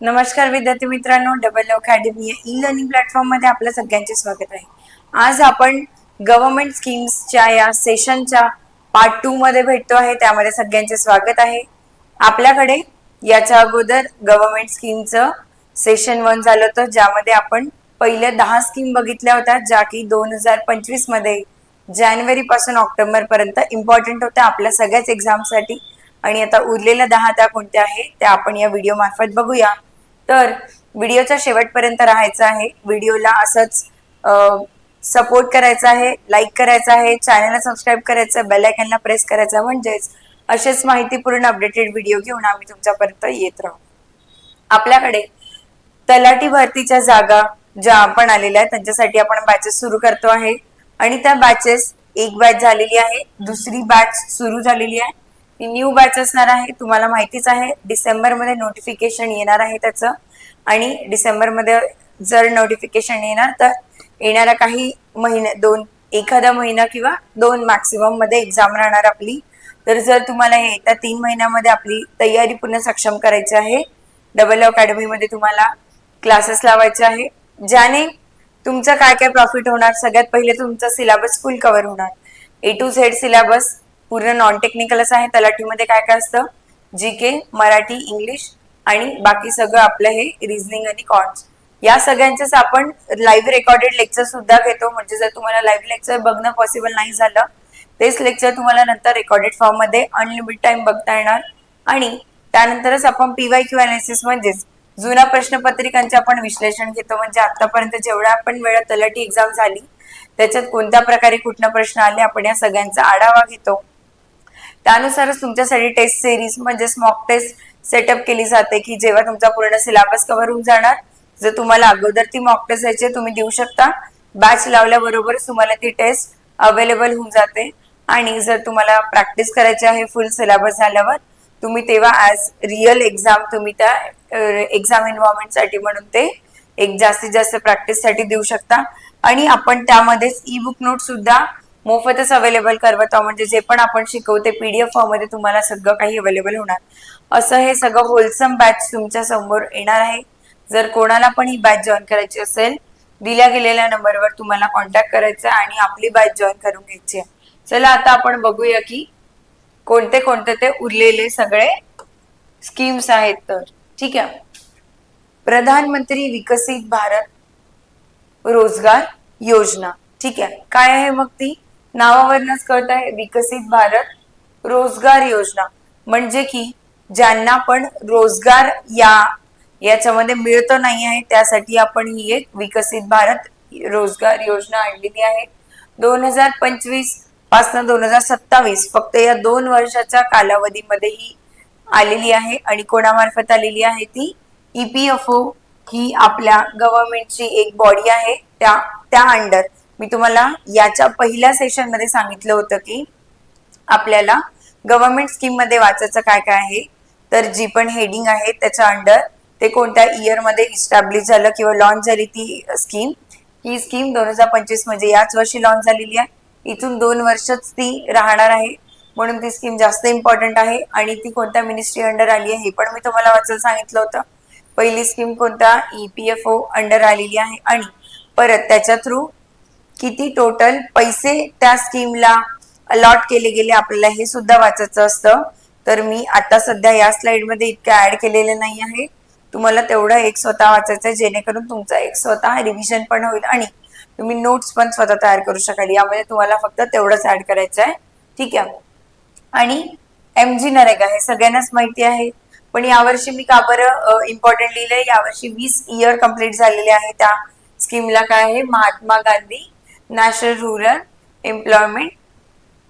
नमस्कार विद्यार्थी मित्रांनो डबल अकॅडमी या ई लर्निंग प्लॅटफॉर्ममध्ये आपलं सगळ्यांचे स्वागत आहे. आज आपण गव्हर्नमेंट स्कीम्सच्या या सेशनच्या पार्ट टू मध्ये भेटतो आहे त्यामध्ये सगळ्यांचे स्वागत आहे. आपल्याकडे याच्या अगोदर गव्हर्नमेंट स्कीमचं सेशन वन झालं होतं ज्यामध्ये आपण पहिल्या दहा स्कीम बघितल्या होत्या ज्या की दोन हजार पंचवीसमध्ये जानेवारी पासून ऑक्टोबर पर्यंत इम्पॉर्टंट होत्या आपल्या सगळ्याच एक्झामसाठी आणि आता उरलेल्या दहा त्या कोणत्या आहे त्या आपण या व्हिडिओ मार्फत बघूया. तर व्हिडिओच्या शेवटपर्यंत राहायचं आहे. व्हिडिओला असंच सपोर्ट करायचा आहे लाईक करायचा आहे चॅनलला सबस्क्राईब करायचं बेल आयकनला प्रेस करायचं म्हणजेच असेच माहितीपूर्ण अपडेटेड व्हिडिओ घेऊन आम्ही तुमच्यापर्यंत येत राहू. आपल्याकडे तलाठी भरतीच्या जागा ज्या आपण आलेल्या आहेत त्यांच्यासाठी आपण बॅचेस सुरू करतो आहे. आणि त्या बॅचेस एक बॅच झालेली आहे दुसरी बॅच सुरू झालेली आहे. न्यू बॅच असणार आहे तुम्हाला माहितीच आहे. डिसेंबरमध्ये नोटिफिकेशन येणार आहे त्याचं. आणि डिसेंबरमध्ये जर नोटिफिकेशन येणार तर येणाऱ्या काही महिने दोन एखादा महिना किंवा दोन मॅक्सिमममध्ये एक्झाम राहणार आपली. तर जर तुम्हाला हे येत्या तीन महिन्यामध्ये आपली तयारी पूर्ण सक्षम करायची आहे डबल अकॅडमी मध्ये तुम्हाला क्लासेस लावायचे आहे ज्याने तुमचं काय काय प्रॉफिट होणार सगळ्यात पहिले तुमचा सिलेबस फुल कव्हर होणार. ए टू झेड सिलेबस पूर्ण नॉन टेक्निकलच आहे. तलाठीमध्ये काय काय असतं? जी के मराठी इंग्लिश आणि बाकी सगळं आपलं हे रिझनिंग आणि कॉन्स या सगळ्यांचेच आपण लाईव्ह रेकॉर्डेड लेक्चर सुद्धा घेतो. म्हणजे जर तुम्हाला लाईव्ह लेक्चर बघणं पॉसिबल नाही झालं तेच लेक्चर तुम्हाला नंतर रेकॉर्डेड फॉर्ममध्ये अनलिमिटेड टाइम बघता येणार. आणि त्यानंतरच आपण पीवाय क्यू अनालिसिस म्हणजेच जुन्या प्रश्नपत्रिकांचे आपण विश्लेषण घेतो. म्हणजे आतापर्यंत जेवढ्या आपण वेळा तलाठी एक्झाम झाली त्याच्यात कोणत्या प्रकारे कुठला प्रश्न आले आपण या सगळ्यांचा आढावा घेतो. त्यानुसारच तुमच्यासाठी टेस्ट सिरीज म्हणजे मॉक टेस्ट सेटअप केली जाते की जेव्हा तुमचा पूर्ण सिलेबस कव्हर होऊन जाणार जर तुम्हाला अगोदर ती मॉक टेस्ट द्यायची तुम्ही देऊ शकता. बॅच लावल्याबरोबरच तुम्हाला ती टेस्ट अवेलेबल होऊन जाते. आणि जर तुम्हाला प्रॅक्टिस करायची आहे फुल सिलेबस झाल्यावर तुम्ही तेव्हा ऍज रिअल एक्झाम तुम्ही त्या एक्झाम एन्व्हायरमेंटसाठी म्हणून ते एक जास्तीत जास्त प्रॅक्टिससाठी देऊ शकता. आणि आपण त्यामध्येच ई बुक नोट सुद्धा मोफतच अवेलेबल करवत. आहोत म्हणजे जे पण आपण शिकवते पीडीएफ फॉर्ममध्ये तुम्हाला सगळं काही अवेलेबल होणार. असं हे सगळं होलसम बॅच तुमच्यासमोर येणार आहे. जर कोणाला पण ही बॅच जॉईन करायची असेल दिल्या गेलेल्या नंबरवर तुम्हाला कॉन्टॅक्ट करायचा आणि आपली बॅच जॉईन करून घ्यायची आहे. चला आता आपण बघूया की कोणते कोणते ते उरलेले सगळे स्कीम्स आहेत तर. ठीक आहे. प्रधानमंत्री विकसित भारत रोजगार योजना. ठीक आहे. काय आहे मग ती? नावावरनच कळत आहे. विकसित भारत रोजगार योजना. म्हणजे की ज्यांना पण रोजगार या याच्यामध्ये मिळत नाही आहे त्यासाठी आपण ही एक विकसित भारत रोजगार योजना आणलेली आहे. दोन हजार पंचवीस पासन दोन हजार सत्तावीस फक्त या दोन वर्षाच्या कालावधीमध्ये ही आलेली आहे आणि कोणामार्फत आलेली आहे ती ईपीएफओ ही आपल्या गव्हर्नमेंटची एक बॉडी आहे. त्या त्या अंडर मी तुम्हाला याच्या पहिल्या सेशनमध्ये सांगितलं होतं की आपल्याला गव्हर्नमेंट स्कीममध्ये वाचायचं काय काय आहे तर जी पण हेडिंग आहे त्याच्या अंडर ते कोणत्या इयरमध्ये इस्टॅब्लिश झालं किंवा लॉन्च झाली ती स्कीम ही स्कीम दोन हजार पंचवीस म्हणजे याच वर्षी लॉन्च झालेली आहे. इथून दोन वर्षच ती राहणार आहे. म्हणून ती स्कीम जास्त इम्पॉर्टंट आहे आणि ती कोणत्या मिनिस्ट्री अंडर आली आहे हे पण मी तुम्हाला वाचायला सांगितलं होतं. पहिली स्कीम कोणत्या ईपीएफओ अंडर आलेली आहे आणि परत त्याच्या थ्रू किती टोटल पैसे त्या स्कीमला अलॉट केले गेले आपल्याला हे सुद्धा वाचायचं असतं. तर मी आता सध्या या स्लाइडमध्ये इतकं ऍड केलेलं नाही आहे. तुम्हाला तेवढं एक स्वतः वाचायचं आहे जेणेकरून तुमचा एक स्वतः रिव्हिजन पण होईल आणि तुम्ही नोट्स पण स्वतः तयार करू शकाल. यामध्ये तुम्हाला फक्त तेवढंच ऍड करायचं आहे. ठीक आहे? आणि एम जी नरेगा हे सगळ्यांनाच माहिती आहे. पण यावर्षी मी का बरं इम्पॉर्टंट लिहिलंय? यावर्षी वीस इयर कंप्लीट झालेले आहे त्या स्कीमला काय आहे? Mahatma Gandhi national rural employment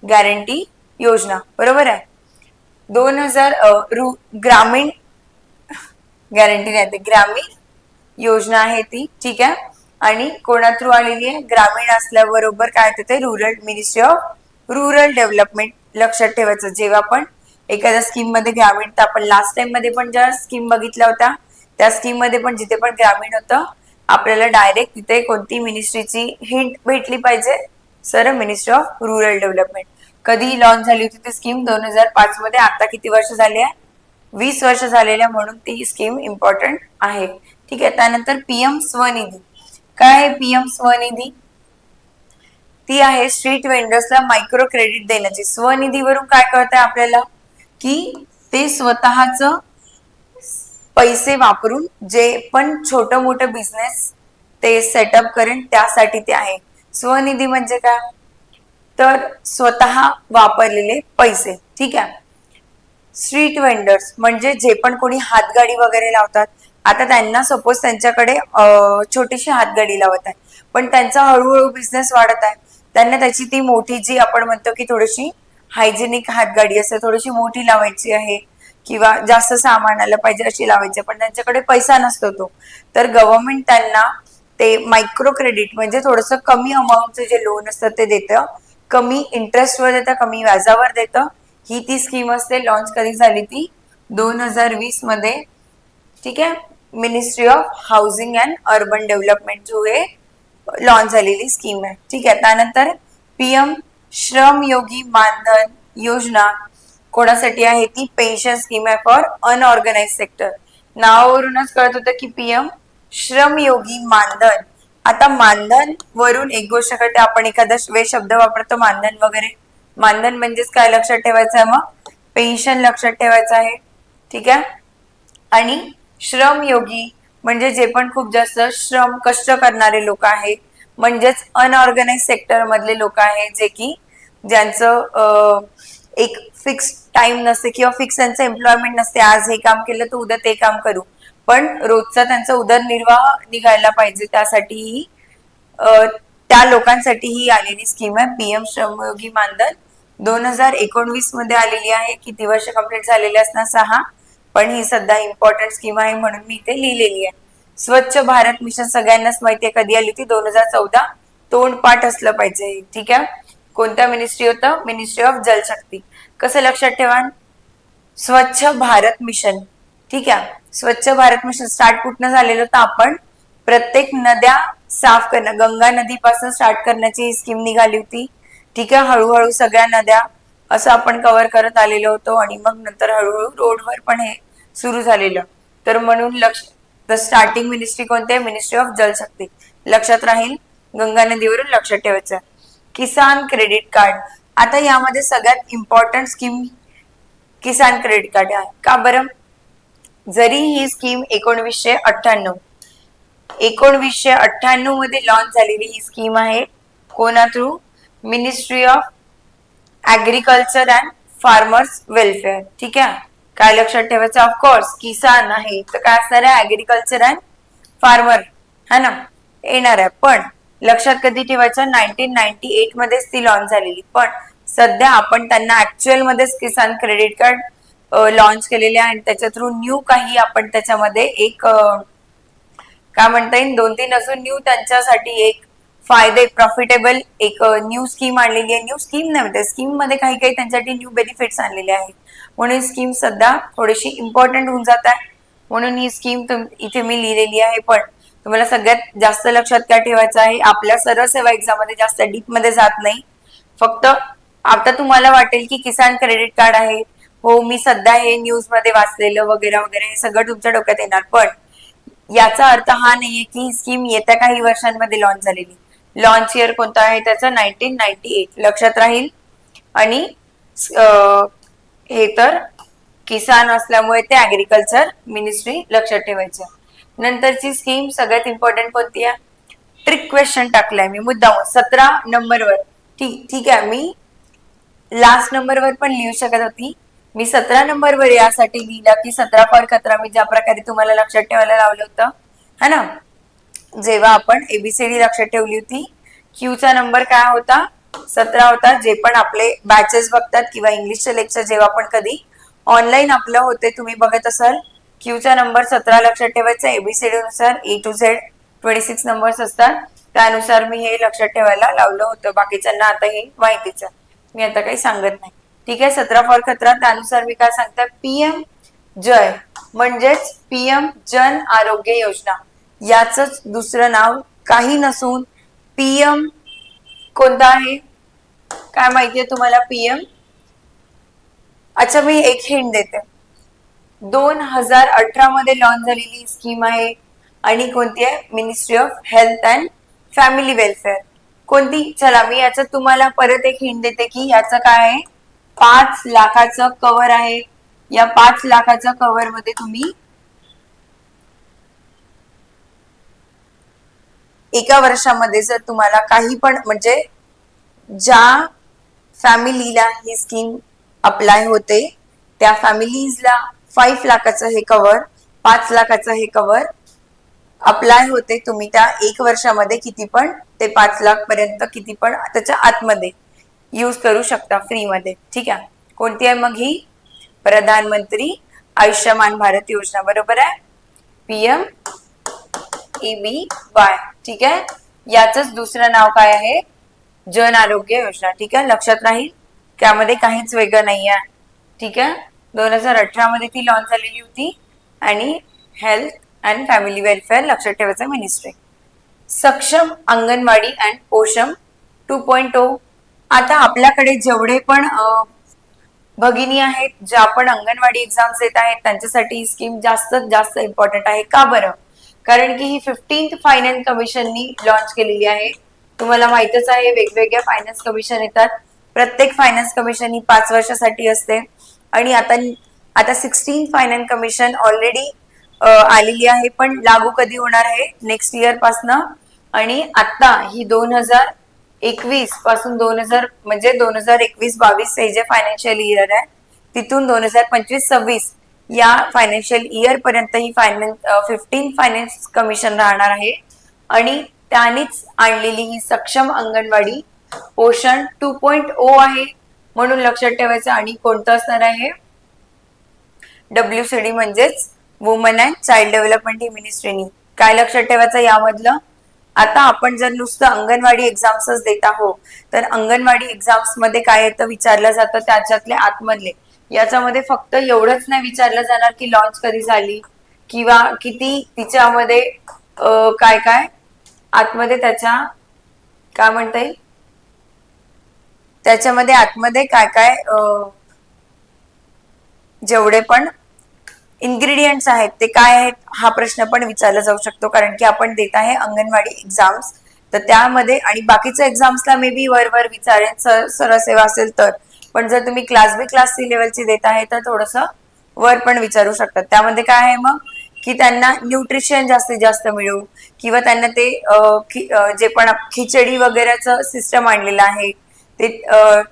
guarantee योजना. बरोबर आहे? दोन हजार रु ग्रामीण गॅरंटी नाही ते ग्रामीण योजना आहे ती. ठीक आहे? आणि कोणा थ्रू आलेली आहे? ग्रामीण असल्याबरोबर काय ते? Rural ministry of rural development लक्षात ठेवायचं जेव्हा पण एखाद्या स्कीममध्ये ग्रामीण तर आपण लास्ट टाइममध्ये पण ज्या स्कीम बघितल्या होत्या त्या स्कीममध्ये पण जिथे पण ग्रामीण होतं आपल्याला डायरेक्ट तिथे कोणती मिनिस्ट्रीची हिंट भेटली पाहिजे? Sir ministry of rural development कधी लॉन्च झाली होती ती स्कीम दोन हजार पाच मध्ये आता किती वर्ष झाली आहे? वीस वर्ष झालेल्या म्हणून ती स्कीम इम्पॉर्टंट आहे. ठीक आहे त्यानंतर पीएम स्वनिधी काय आहे पीएम स्वनिधी ती आहे स्ट्रीट वेंडर्सला मायक्रो क्रेडिट देण्याची. स्वनिधीवरून काय कळतंय आपल्याला? की ते स्वतःच पैसे वापरून जे पण छोट मोठं बिझनेस ते सेटअप करेन त्यासाठी ते आहे. स्वनिधी म्हणजे काय? तर स्वतः वापरलेले पैसे ठीक आहे? स्ट्रीट वेंडर्स म्हणजे जे पण कोणी हातगाडी वगैरे लावतात. आता त्यांना सपोज त्यांच्याकडे छोटीशी हातगाडी लावत आहे. पण त्यांचा हळूहळू बिझनेस वाढत आहे. त्यांना त्याची ती मोठी जी आपण म्हणतो की थोडीशी हायजेनिक हातगाडी असते थोडीशी मोठी लावायची आहे किंवा जास्त सामान आलं पाहिजे अशी लावायची पण त्यांच्याकडे पैसा नसतो तो. तर गव्हर्नमेंट त्यांना ते मायक्रो क्रेडिट म्हणजे थोडस कमी अमाऊंटचं जे लोन असतं ते देतं. कमी इंटरेस्टवर देतं कमी व्याजावर देतं. ही ती स्कीम असते लॉन्च कधी झाली ती? दोन हजार वीसमध्ये. ठीक आहे? Ministry of housing and urban development जो हे लॉन्च झालेली स्कीम आहे. ठीक आहे? त्यानंतर पीएम श्रम योगी मानधन योजना कोणासाठी आहे ती? पेन्शन स्कीम आहे फॉर अनऑर्गनाइज सेक्टर नावावरूनच कळत होतं की पीएम श्रमयोगी मानधन. आता मानधन वरून एक गोष्ट कळते आपण एखादा वे शब्द वापरतो मानधन वगैरे. मानधन म्हणजेच काय लक्षात ठेवायचं आहे मग? पेन्शन लक्षात ठेवायचं आहे. ठीक आहे? आणि श्रमयोगी म्हणजे जे पण खूप जास्त श्रम कष्ट करणारे लोक आहेत म्हणजेच अनऑर्गनाइज सेक्टर मधले लोक आहेत जे की ज्यांचं एक फिक्स टाइम नसते किंवा फिक्स त्यांचं एम्प्लॉयमेंट नसते. आज हे काम केलं तर उद्या ते काम करू. पण रोजचा त्यांचा उदरनिर्वाह निघायला पाहिजे. त्यासाठी ही त्या लोकांसाठी ही आलेली स्कीम आहे. पीएम श्रमयोगी मानधन दोन हजार एकोणवीसमध्ये आलेली आहे. किती वर्ष कंप्लीट झालेले असणार? सहा. पण ही सध्या इम्पॉर्टंट स्कीम आहे म्हणून मी इथे लिहिलेली आहे. स्वच्छ भारत मिशन सगळ्यांनाच माहिती आहे. कधी आली होती? दोन हजार चौदा. तोंडपाठ असलं पाहिजे. ठीक आहे? कोणत्या मिनिस्ट्री होतं? मिनिस्ट्री ऑफ जलशक्ती कसं लक्षात ठेवा स्वच्छ भारत मिशन ठीक आहे? स्वच्छ भारत मिशन स्टार्ट कुठनं झालेलं? होतं आपण प्रत्येक नद्या साफ करणं गंगा नदीपासून स्टार्ट करण्याची स्कीम निघाली होती. ठीक आहे? हळूहळू सगळ्या नद्या असं आपण कव्हर करत आलेलो होतो आणि मग नंतर हळूहळू रोडवर पण हे सुरू झालेलं. तर म्हणून लक्ष तर स्टार्टिंग मिनिस्ट्री कोणते? मिनिस्ट्री ऑफ जलशक्ती लक्षात राहील? गंगा नदीवरून लक्षात ठेवायचं. Kisan credit card. आता यामध्ये सगळ्यात important scheme Kisan credit card आहे. का बरं? जरी ही स्कीम एकोणवीसशे अठ्ठ्याण्णव एकोणवीसशे अठ्ठ्याण्णवमध्ये लॉन्च झालेली ही स्कीम आहे कोणा through ministry of agriculture and farmers welfare ठीक आहे? काय लक्षात ठेवायचं? ऑफकोर्स किसान आहे. तर काय असणार आहे? ऍग्रिकल्चर अँड फार्मर है ना? येणार आहे. पण लक्षात कधी ठेवायचं? नाईन्टीन नाईन्टी एट मध्येच ती लॉन्च झालेली. पण सध्या आपण त्यांना ऍक्च्युअल मध्येच किसान क्रेडिट कार्ड लॉन्च केलेले आहे. आणि त्याच्या थ्रू न्यू काही आपण त्याच्यामध्ये एक काय म्हणता येईल? दोन तीन अजून न्यू त्यांच्यासाठी एक फायदे प्रॉफिटेबल एक न्यू स्कीम आणलेली आहे. न्यू स्कीम नाही म्हणते स्कीममध्ये काही काही त्यांच्यासाठी न्यू बेनिफिट्स आणलेले आहेत. म्हणून स्कीम सध्या थोडीशी इम्पॉर्टंट होऊन जात आहे. म्हणून ही स्कीम इथे मी लिहिलेली आहे. पण तुम्हाला सगळ्यात जास्त लक्षात काय ठेवायचं आहे? आपल्या सर्व सेवा एक्झाममध्ये जास्त डीपमध्ये जात नाही. फक्त आता तुम्हाला वाटेल की किसान क्रेडिट कार्ड आहे. हो मी सध्या हे न्यूजमध्ये वाचलेलं वगैरे वगैरे हे सगळं तुमच्या डोक्यात येणार. पण याचा अर्थ हा नाहीये की ही स्कीम येत्या काही वर्षांमध्ये लॉन्च झालेली. लॉन्च इयर कोणता आहे? त्याचं नाईन्टीन नाईन्टी एट लक्षात राहील. आणि हे तर किसान असल्यामुळे ते ऍग्रिकल्चर मिनिस्ट्री लक्षात ठेवायचं. नंतरची स्कीम सगळ्यात इम्पॉर्टंट कोणती आहे? ट्रिक क्वेश्चन टाकलाय मी मुद्दाम सतरा नंबरवर. ठीक ठीक आहे मी लास्ट नंबरवर पण लिहू शकत होती. मी सतरा नंबरवर यासाठी लिहिला की सतरा फॉर खतरा मी ज्या प्रकारे तुम्हाला लक्षात ठेवायला लावलं होतं. है ना? जेव्हा आपण एबीसीडी लक्षात ठेवली होती क्यूचा नंबर काय होता? सतरा होता जे पण आपले बॅचेस बघतात किंवा इंग्लिशचे लेक्चर जेव्हा आपण कधी ऑनलाईन आपलं होते तुम्ही बघत असाल क्यूचा नंबर सतरा लक्षात ठेवायचा एबीसीडी नुसार A to Z twenty six numbers असतात. त्यानुसार मी हे लक्षात ठेवायला लावलं होतं. बाकीच्यांना आता हे माहितीच मी आता काही सांगत नाही. ठीक आहे सतरा फॉर खतरा. त्यानुसार मी काय सांगते? पीएम जय म्हणजेच पीएम जन आरोग्य योजना. याच दुसरं नाव काही नसून पीएम कोणता आहे? काय माहितीये तुम्हाला पीएम अच्छा मी एक हिंट देते. दोन हजार अठरा मध्ये लॉन्च झालेली स्कीम आहे. आणि कोणती आहे? Ministry of health and family welfare कोणती? चला मी याचं तुम्हाला परत एक हिंट देते की याचं काय आहे? पाच लाखाचं कव्हर आहे. या पाच लाखाच्या कव्हरमध्ये तुम्ही एका वर्षामध्ये जर तुम्हाला काही पण म्हणजे ज्या फॅमिलीला ही स्कीम अप्लाय होते त्या फॅमिलीजला फाईव्ह लाखाचं हे कव्हर पाच लाखाचं हे कव्हर अप्लाय होते तुम्ही त्या एक वर्षामध्ये किती पण ते पाच लाख पर्यंत किती पण त्याच्या आतमध्ये यूज करू शकता फ्रीमध्ये ठीक आहे? कोणती आहे मग ही? प्रधानमंत्री आयुष्यमान भारत योजना. बरोबर आहे? पीएम ई बी वाय ठीक आहे? याच दुसरं नाव काय आहे? जन आरोग्य योजना. ठीक आहे? लक्षात राहील? त्यामध्ये काहीच वेगळं नाही आहे ठीक आहे? दोन हजार अठरा मध्ये ती लॉन्च झालेली होती आणि हेल्थ अँड फॅमिली वेलफेअर लक्षात ठेवायचं ministry Saksham Anganwadi and Poshan two point O आता आपल्याकडे जेवढे पण भगिनी आहेत ज्या आपण अंगणवाडी एक्झाम्स देत आहेत त्यांच्यासाठी ही स्कीम जास्तीत जास्त इम्पॉर्टंट आहे. का बरं? कारण की ही फिफ्टीन्थ फायनान्स कमिशननी लॉन्च केलेली आहे. तुम्हाला माहितच आहे वेगवेगळ्या फायनान्स कमिशन येतात. प्रत्येक फायनान्स कमिशन ही पाच वर्षासाठी असते. आणि आता आता सिक्स्टीन फायनान्स कमिशन ऑलरेडी आलेली आहे पण लागू कधी होणार आहे? नेक्स्ट इयर पासनं. आणि आता ही दोन हजार एकवीसपासून दोन हजार म्हणजे दोन हजार एकवीस बावीस हे जे फायनान्शियल इयर आहे तिथून दोन हजार पंचवीस सव्वीस या फायनान्शियल इयर पर्यंत ही फायनान्स फिफ्टीन फायनान्स कमिशन राहणार आहे. आणि त्यानेच आणलेली ही सक्षम अंगणवाडी पोषण टू पॉइंट ओ आहे. म्हणून लक्षात ठेवायचं आणि कोणतं असणार आहे? डब्ल्यू सी डी म्हणजेच वुमन अँड चाइल्ड डेव्हलपमेंट ही मिनिस्ट्रीनी काय लक्षात ठेवायचं यामधलं? आता आपण जर नुसतं अंगणवाडी एक्झाम्सच देत आहोत तर अंगणवाडी एक्झाम्समध्ये काय येतं विचारलं जातं त्याच्यातले आतमधले. याच्यामध्ये फक्त एवढंच नाही विचारलं जाणार की लॉन्च कधी झाली किंवा किती तिच्यामध्ये काय काय आतमध्ये त्याच्या काय म्हणता येईल? त्याच्यामध्ये आतमध्ये काय काय जेवढे पण इन्ग्रेडियंट्स आहेत ते काय आहेत हा प्रश्न पण विचारला जाऊ शकतो. कारण की आपण देत आहे अंगणवाडी एक्झाम्स तर त्यामध्ये आणि बाकीच्या एक्झाम्सला मे बी वरवर विचारेन सर सरसेवा असेल तर. पण जर तुम्ही क्लास बी क्लास सी लेवलची देत आहे तर थोडस वर पण विचारू शकतात. त्यामध्ये काय आहे मग की त्यांना न्यूट्रिशन जास्तीत जास्त मिळू. किंवा त्यांना ते जे पण खिचडी वगैरेचं सिस्टम आणलेलं आहे ते uh,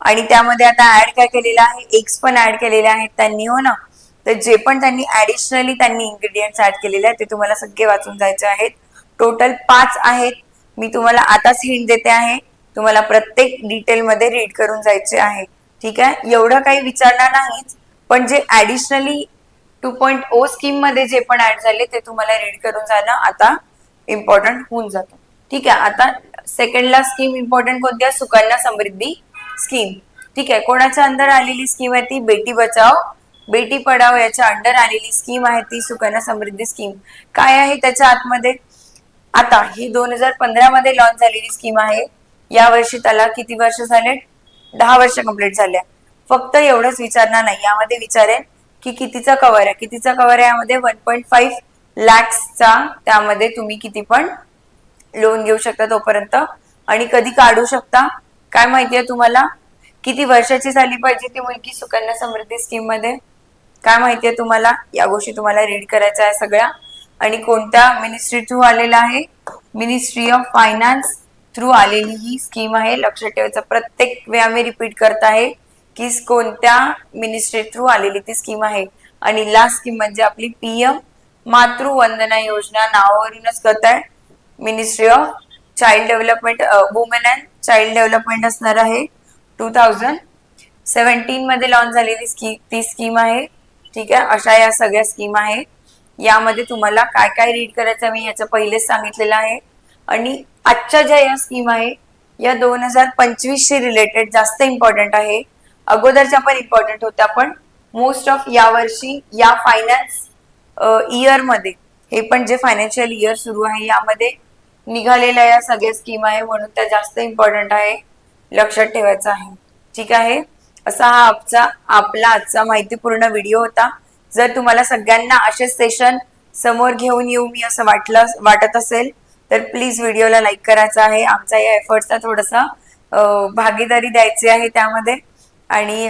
आणि त्यामध्ये आता ऍड काय केलेलं आहे? एग्स पण ऍड केलेले आहेत त्यांनी हो ना? तर जे पण त्यांनी ऍडिशनली त्यांनी इन्ग्रेडियंट्स ऍड केलेले आहेत ते तुम्हाला सगळे वाचून जायचे आहेत. टोटल पाच आहेत. मी तुम्हाला आताच हिंट देते आहे. तुम्हाला प्रत्येक डिटेल मध्ये रीड करून जायचे आहे. ठीक आहे? एवढं काही विचारणार नाहीच. पण जे ऍडिशनली टू पॉइंट ओ स्कीममध्ये जे पण ऍड झाले ते तुम्हाला रीड करून जाणं आता इम्पॉर्टंट होऊन जातं. ठीक आहे? आता सेकंडला स्कीम इम्पॉर्टंट कोणती आहे? सुकन्या समृद्धी स्कीम ठीक आहे कोणाच्या अंडर आलेली स्कीम आहे ती? बेटी बचाव बेटी पडाव याच्या अंडर आलेली स्कीम आहे ती सुकन्या समृद्धी स्कीम काय आहे त्याच्या आतमध्ये? आता ही दोन हजार पंधरा मध्ये लॉन्च झालेली स्कीम आहे. या वर्षी त्याला किती वर्ष झाले? दहा वर्ष कंप्लीट झाल्या फक्त एवढंच विचारणार नाही. यामध्ये विचारेन की कितीचा कव्हर आहे? कितीचा कव्हर आहे यामध्ये? वन पॉईंट फाईव्ह लॅक्सचा त्यामध्ये तुम्ही किती पण लोन घेऊ शकता तोपर्यंत. आणि कधी काढू शकता? काय माहिती आहे तुम्हाला? किती वर्षाची झाली पाहिजे ती मुलगी सुकन्या समृद्धी स्कीममध्ये? काय आहे तुम्हाला? या गोष्टी तुम्हाला रीड करायच्या आहे सगळ्या. आणि कोणत्या मिनिस्ट्री थ्रू आलेला आहे? मिनिस्ट्री ऑफ फायनान्स थ्रू आलेली ही स्कीम आहे. लक्षात ठेवायचं प्रत्येक वेळा मी रिपीट करत आहे की कोणत्या मिनिस्ट्री थ्रू आलेली ती स्कीम आहे. आणि लास्ट स्कीम म्हणजे आपली पीएम मातृवंदना योजना नावावरूनच कळत आहे ministry of child development women and child development असणार आहे. टू थाउजंड सेव्हन्टीन मध्ये लॉन्च झालेली स्कीम ती स्कीम आहे. ठीक आहे? अशा या सगळ्या स्कीम आहेत यामध्ये तुम्हाला काय काय रीड करायचं मी याचं पहिलेच सांगितलेलं आहे. आणि आजच्या ज्या या स्कीम आहे या दोन हजार पंचवीसशी रिलेटेड जास्त इम्पॉर्टंट आहे. अगोदरच्या पण इम्पॉर्टंट होत्या पण मोस्ट ऑफ यावर्षी या फायनान्स इयर uh, मध्ये हे पण जे फायनान्शियल इयर सुरू आहे यामध्ये निघालेल्या या सगळ्या स्कीम आहे म्हणून त्या जास्त इम्पॉर्टंट आहे. लक्षात ठेवायचं आहे. ठीक आहे? असा हा आपचा आपला आजचा माहितीपूर्ण व्हिडिओ होता. जर तुम्हाला सगळ्यांना असे सेशन समोर घेऊन येऊ मी असं वाटलं वाटत असेल तर प्लीज व्हिडिओला लाईक करायचा आहे. आमचा या एफर्टचा थोडासा भागीदारी द्यायची आहे त्यामध्ये. आणि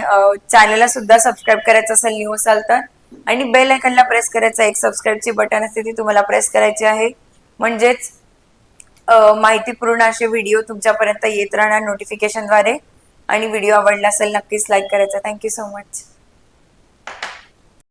चॅनलला सुद्धा सबस्क्राईब करायचं असेल न्यू असाल तर. आणि बेल आयकनला प्रेस करायचं एक सबस्क्राईबची बटन असते ती तुम्हाला प्रेस करायची आहे. म्हणजेच माहितीपूर्ण असे व्हिडिओ तुमच्यापर्यंत येत राहणार नोटिफिकेशनद्वारे आणि व्हिडिओ आवडला असेल नक्कीच लाईक करायचा. Thank you so much